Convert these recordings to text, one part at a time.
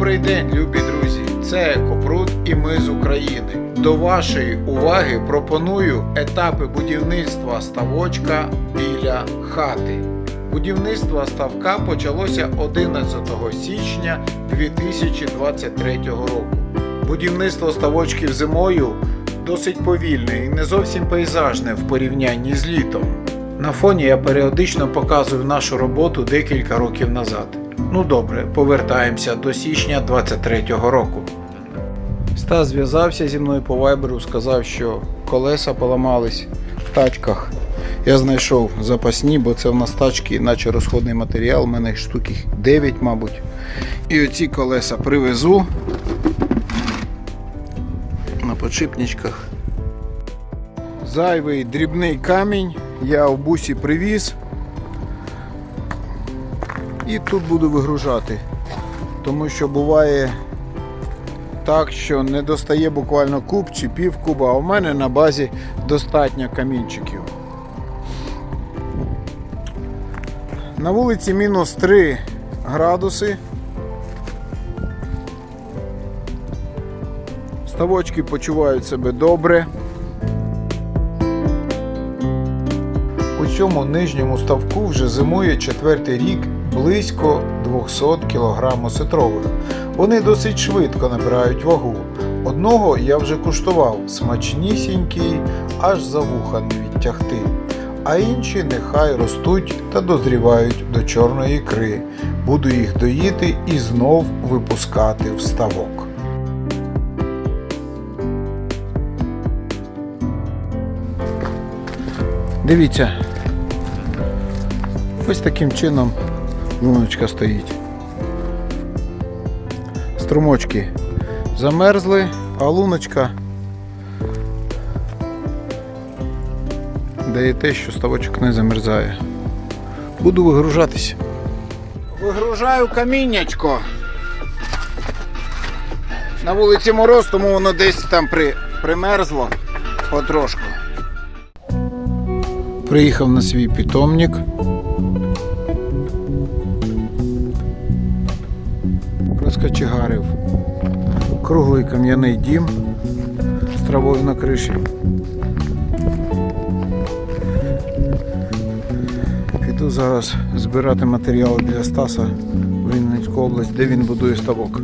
Добрий день, любі друзі! Це Екопрут і ми з України. До вашої уваги пропоную етапи будівництва ставочка біля хати. Будівництво ставка почалося 11 січня 2023 року. Будівництво ставочків зимою досить повільне і не зовсім пейзажне в порівнянні з літом. На фоні я періодично показую нашу роботу декілька років назад. Ну добре, повертаємося до січня 23-го року. Стас зв'язався зі мною по вайберу, сказав, що колеса поламались в тачках. Я знайшов запасні, бо це в нас тачки, наче розходний матеріал, у мене їх штук їх 9, мабуть. І оці колеса привезу на подшипничках. Зайвий дрібний камінь я в бусі привіз. І тут буду вигружати. Тому що буває так, що не достає буквально куб чи пів куба, а у мене на базі достатньо камінчиків. На вулиці мінус 3 градуси. Ставочки почувають себе добре. У цьому нижньому ставку вже зимує четвертий рік близько 200 кг осетрових. Вони досить швидко набирають вагу. Одного я вже куштував, смачнісінький, аж за вуха не відтягти. А інші нехай ростуть та дозрівають до чорної ікри. Буду їх доїти і знов випускати в ставок. Дивіться, ось таким чином луночка стоїть. Струмочки замерзли, а луночка дає те, що ставочок не замерзає. Буду вигружатися. Вигружаю каміннячко. На вулиці мороз, тому воно десь там при, примерзло потрошку. Приїхав на свій питомник. Розкачегарив круглий кам'яний дім з травою на криші. Піду зараз збирати матеріали для Стаса в Вінницьку область, де він будує ставок.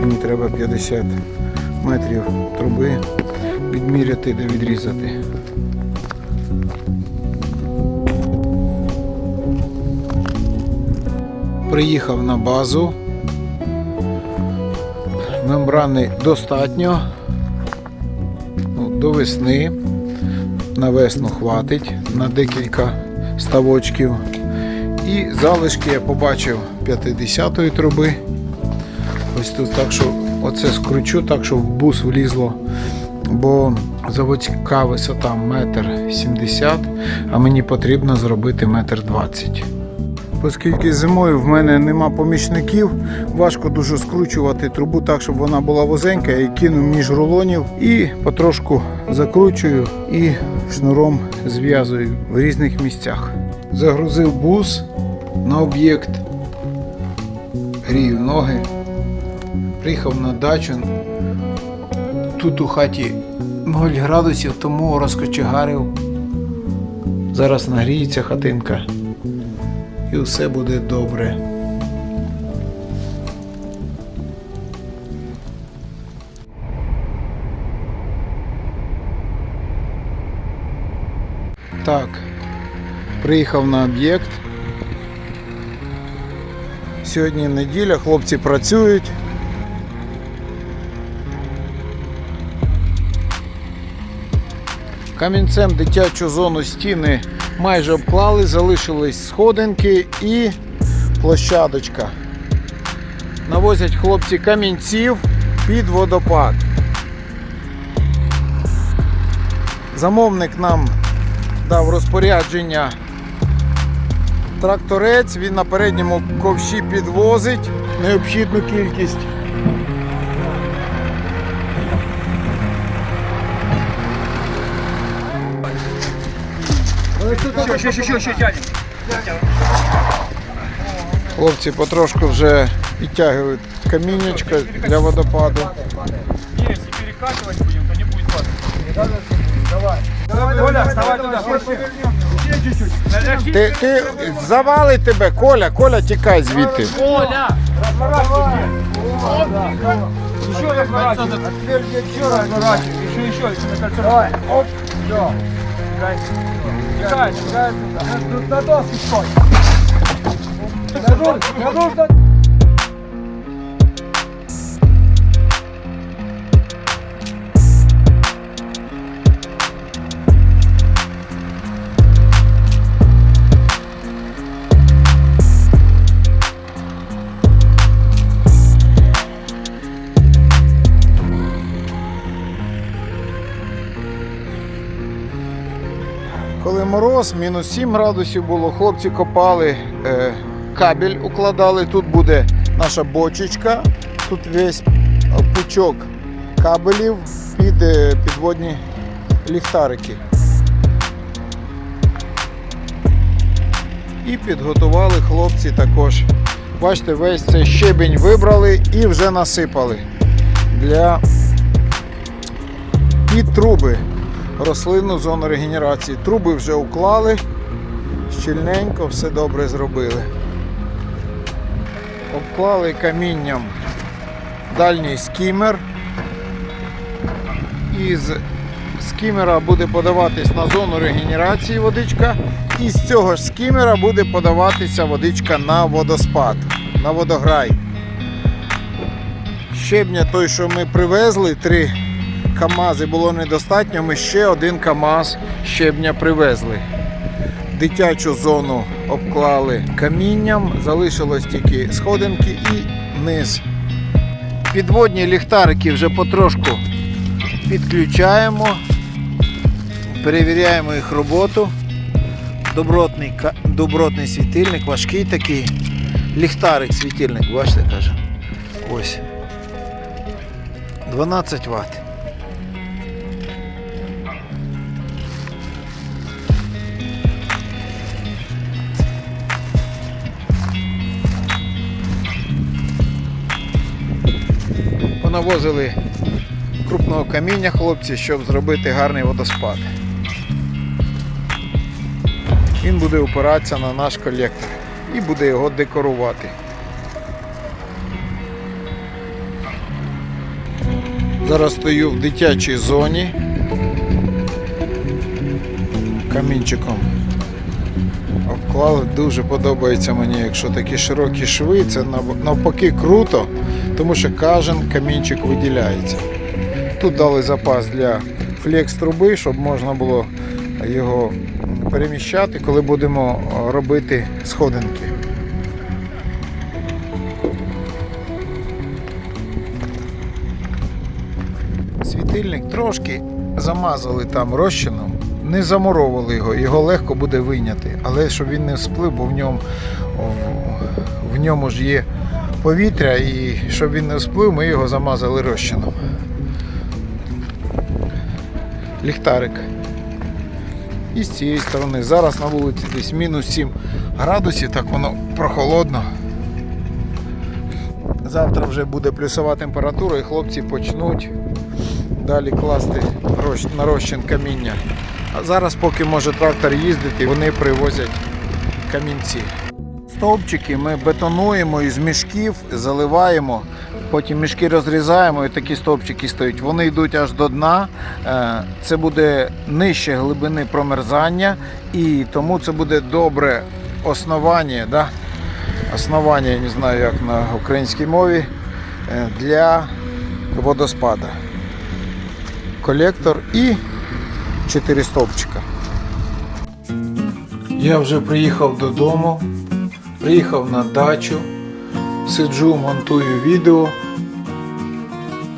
Мені треба 50 метрів труби відміряти та відрізати. Приїхав на базу. Мембрани достатньо. Ну, До весни. На весну хватить на декілька ставочків. І залишки я побачив 50-ї труби. Ось тут так, що оце скручу, так, щоб в бус влізло. Бо заводська висота метр сімдесят, а мені потрібно зробити метр двадцять. Оскільки зимою в мене нема помічників, важко дуже скручувати трубу так, щоб вона була возенька, я кину між рулонів і потрошку закручую і шнуром зв'язую в різних місцях. Загрузив бус на об'єкт, грію ноги, приїхав на дачу. Тут у хаті 0 градусів, тому розкочегарив. Зараз нагріється хатинка і все буде добре. Так, приїхав на об'єкт. Сьогодні неділя, хлопці працюють. Камінцем дитячу зону стіни майже обклали, залишились сходинки і площадочка. Навозять хлопці камінців під водопад. Замовник нам дав розпорядження тракторець, він на передньому ковші підвозить необхідну кількість. Еще, еще, еще, еще, еще тянем. Хлопці потрошку вже підтягують камінечко для водопаду. Не, если перекатывать будем, то не будет падать. Давай. Коля, вставай туда. Еще чуть-чуть. Ти, ти завали тебе, Коля, Коля, тікай звідти. Коля! Еще разворачивай. Еще разворачивай. Еще, еще, еще на кольцо. Давай. Оп. Все. Тикай, Чекай, чекай. На доски стой. На доску, на задур, Коли мороз, мінус 7 градусів було, хлопці копали, е, кабель укладали. Тут буде наша бочечка, тут весь пучок кабелів під е, підводні ліхтарики. І підготували хлопці також. Бачите, весь цей щебінь вибрали і вже насипали для під труби рослинну зону регенерації. Труби вже уклали, щільненько, все добре зробили. Обклали камінням дальній скімер. Із скімера буде подаватись на зону регенерації водичка, і з цього ж скімера буде подаватися водичка на водоспад, на водограй. Щебня той, що ми привезли, три КАМАЗи було недостатньо, ми ще один КАМАЗ щебня привезли. Дитячу зону обклали камінням, залишилось тільки сходинки і низ. Підводні ліхтарики вже потрошку підключаємо, перевіряємо їх роботу. Добротний, добротний світильник, важкий такий. Ліхтарик світильник, бачите, каже. Ось. 12 Вт. Понавозили крупного каміння хлопці, щоб зробити гарний водоспад. Він буде опиратися на наш колектор і буде його декорувати. Зараз стою в дитячій зоні камінчиком. Обклали, дуже подобається мені, якщо такі широкі шви, це навпаки круто, тому що кожен камінчик виділяється. Тут дали запас для флекс труби, щоб можна було його переміщати, коли будемо е, робити сходинки. Світильник трошки замазали там розчином, не замуровували його, його легко буде вийняти, але щоб він не сплив, бо в ньому, в ньому ж є повітря, і щоб він не сплив, ми його замазали розчином. Ліхтарик. І з цієї сторони. Зараз на вулиці десь мінус 7 градусів, так воно прохолодно. Завтра вже буде плюсова температура і хлопці почнуть далі класти на розчин каміння. А зараз, поки може трактор їздити, вони привозять камінці. Стовпчики ми бетонуємо із мішків, заливаємо, потім мішки розрізаємо і такі стовпчики стоять. Вони йдуть аж до дна. Е, Це буде нижче глибини промерзання і тому це буде добре основання, да? основання, я не знаю як на українській мові, е, для водоспада. Колектор і 4 стовпчика. Я вже приїхав додому, приїхав на дачу, сиджу, монтую відео.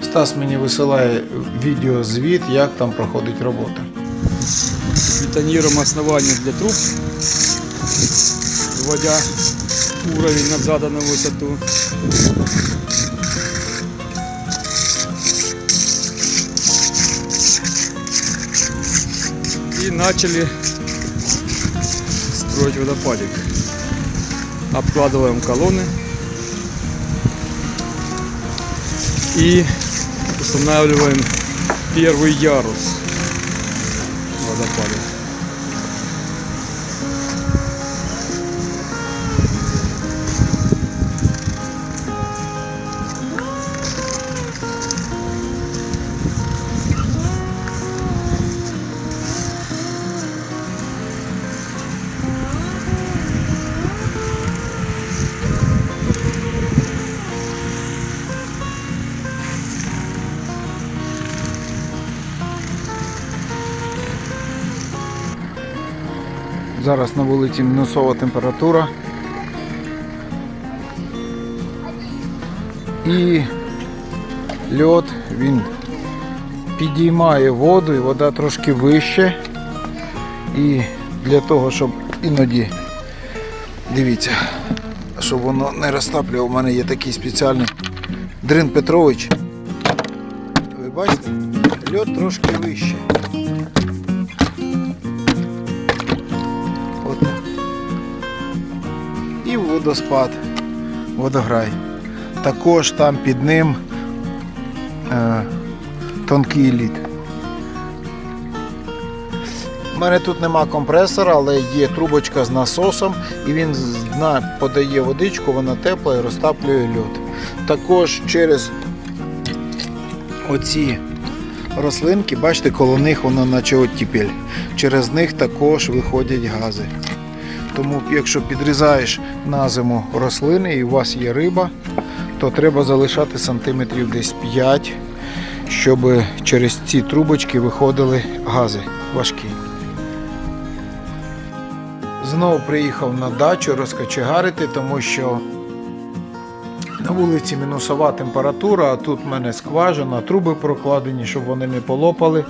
Стас мені висилає відеозвіт, як там проходить робота. Бетонируем основание для труб, вводя уровень на заданную высоту. И начали строить водопадик обкладываем колонны и устанавливаем первый ярус водопада. Зараз на вулиці мінусова температура. І льод він підіймає воду і вода трошки вище. І для того, щоб іноді, дивіться, щоб воно не розтаплювало, у мене є такий спеціальний Дрин Петрович. Ви бачите, льод трошки вище. Водоспад, водограй. Також там під ним е, тонкий лід. У мене тут нема компресора, але є трубочка з насосом, і він з дна подає водичку, вона тепла і розтаплює льод. Також через оці рослинки, бачите, коло них воно наче оттіпель. Через них також виходять гази. Тому якщо підрізаєш на зиму рослини і у вас є риба, то треба залишати сантиметрів десь 5, щоб через ці трубочки виходили гази важкі. Знову приїхав на дачу розкочегарити, тому що на вулиці мінусова температура, а тут в мене скважина, труби прокладені, щоб вони не полопали.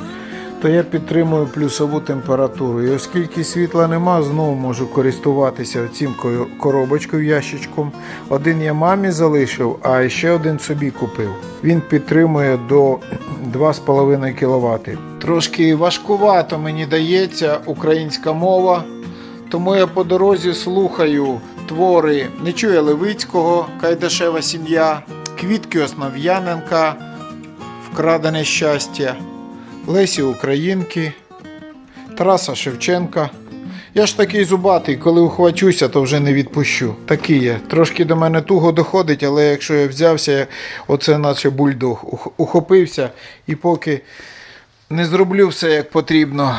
То я підтримую плюсову температуру. І оскільки світла нема, знову можу користуватися цим коробочкою ящичком. Один я мамі залишив, а ще один собі купив. Він підтримує до 2,5 кВт. Трошки важкувато мені дається українська мова. Тому я по дорозі слухаю твори Нечуя Левицького, Кайдашева сім'я, Квітки Основ'яненка, Вкрадене щастя, Лесі Українки, Тараса Шевченка. Я ж такий зубатий, коли ухвачуся, то вже не відпущу. Такий я. Трошки до мене туго доходить, але якщо я взявся, оце наче бульдог. Ухопився і поки не зроблю все як потрібно,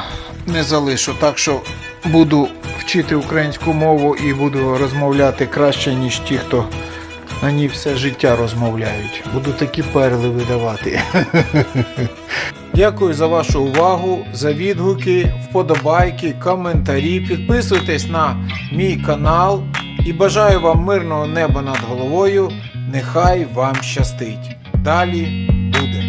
не залишу. Так що буду вчити українську мову і буду розмовляти краще, ніж ті, хто на ній все життя розмовляють. Буду такі перли видавати. Дякую за вашу увагу, за відгуки, вподобайки, коментарі. Підписуйтесь на мій канал і бажаю вам мирного неба над головою. Нехай вам щастить. Далі буде.